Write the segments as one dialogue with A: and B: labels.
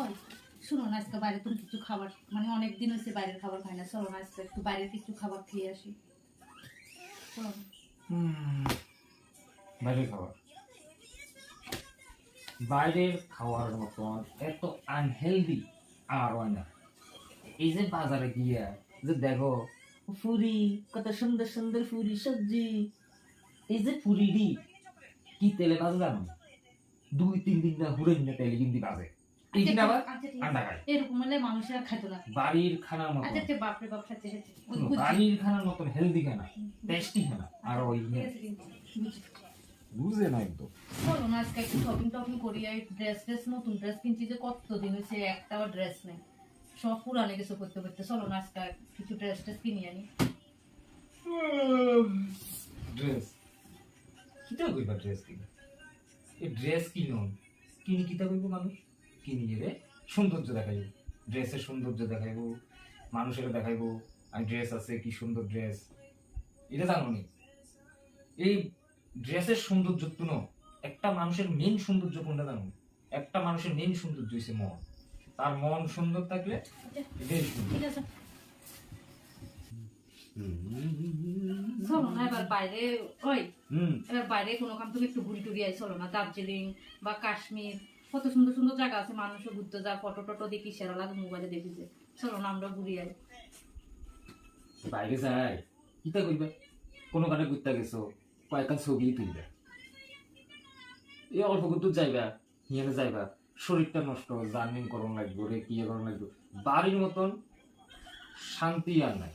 A: ওই, শুনো না আজকে বাইরে তুমি কিছু খাবার মানে অনেক দিন হয়েছে বাইরের খাবার খাই না, চলো না আজকে একটু বাইরের কিছু খাবার খেয়ে আসি। চলো।
B: বাইরের খাবার। বাইরের খাওয়ার মতন এত আনহেলদি আর হয় না। এই যে বাজারে গিয়া যে দেখো, ফুরি, কত সুন্দর সুন্দর ফুরি সবজি। এই যে ফুরিডি কি তেলে বাজে জানো দুই, তিন দিন না হুড়ে না তেলে কিন্তু বাজে।
A: আচ্ছা, এরকম হলে মানুষেরা খাইতো না।
B: বাড়ির খানার মতন।
A: আচ্ছা আচ্ছা বাপরে বাপ খাচ্ছে খাচ্ছে ওই
B: শোনো,
A: বুঝছি।
B: বাড়ির খানার মতন হেলদি খানা টেস্টি খানা আর ওই
A: ঠিক আছে, কিন্তু
B: বুঝে না একদম।
A: চলো না আজকে একটু শপিং টপিং করি। আর ড্রেস ড্রেস নতুন ড্রেস কিনছি যে কতদিন হয়েছে একটাও ড্রেস নেই। সব পুরানে কিছু করতে করতে চলো না আজকে কিছু ড্রেস ট্রেস কিনে আনি।
B: ড্রেস কিতা কইবা ড্রেস কিনা? এই ড্রেস কিনুন। কিনি কিতা কইব মানুষ? কিনি রে সৌন্দর্য দেখাইব। ড্রেসের সৌন্দর্য দেখাইব। মানুষের দেখাইব আর ড্রেস আছে কি সুন্দর ড্রেস এটা জানো নি? এই ড্রেসের সৌন্দর্য তুনো একটা মানুষের মেন সৌন্দর্য কোনটা জানো একটা মানুষের মেন সৌন্দর্য হইছে মন। তার মন সুন্দর থাকলে সুন্দর।
A: ঠিক আছে। চলো না এবার বাইরে ওই
B: হুম।
A: এবার বাইরে কোনো কাম তুমি একটু ঘুরি টুরি আই চলো না দার্জিলিং বা কাশ্মীর কত সুন্দর সুন্দর জায়গা আছে, মানুষও ঘুরতে যায় ফটো টটো দেখি, সেরা লাগে মোবাইলে দেখিছে চলো না, আমরা ঘুরি আই
B: বাইরে যাই কিতা কইবা? কোনো কানে ঘুরতে গেছো কয়েকটা ছবি তুলবে। এই অল্প দূর যাইবা হিয়ানে যাইবা। শরীরটা নষ্ট, জার্নিং করন লাগবে, রে, কি করন লাগবে? বাড়ির মতন শান্তি আর নাই।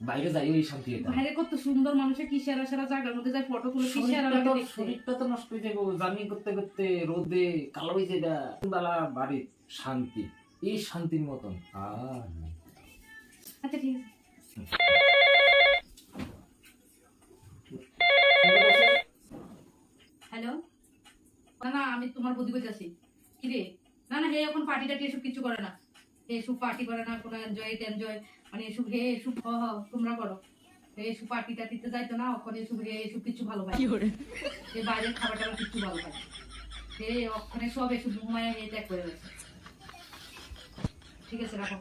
B: বাইরে যাই ওই শান্তি
A: বাইরে কত সুন্দর মানুষের কি সেরা সেরা জায়গার মধ্যে যায় ফটো তুলে কি সেরা লাগে
B: শরীরটা তো নষ্ট হয়ে যাব জার্নি করতে করতে রোদে কালো হয়ে যাবে বেলা বাড়ির শান্তি। এই শান্তির মতন। আর
A: আচ্ছা ঠিক আছে। হ্যালো? না না আমি তোমার বুদ্ধি করতেছি কি রে? না না হে এখন পার্টি টাটি এসব কিছু করে না। এসব পার্টি করে না কোনো এনজয় টেনজয় মানে এসব হে এসব হ হ তোমরা করো। এসু এসব পার্টি টাটিতে যাইতো না ওখানে এসব হে এসব কিছু ভালো পায় হে বাইরের খাবার টাবার কিছু ভালো পায় হে ওখানে সব এসু ঘুমায় হে ত্যাগ করে ঠিক আছে রাখো।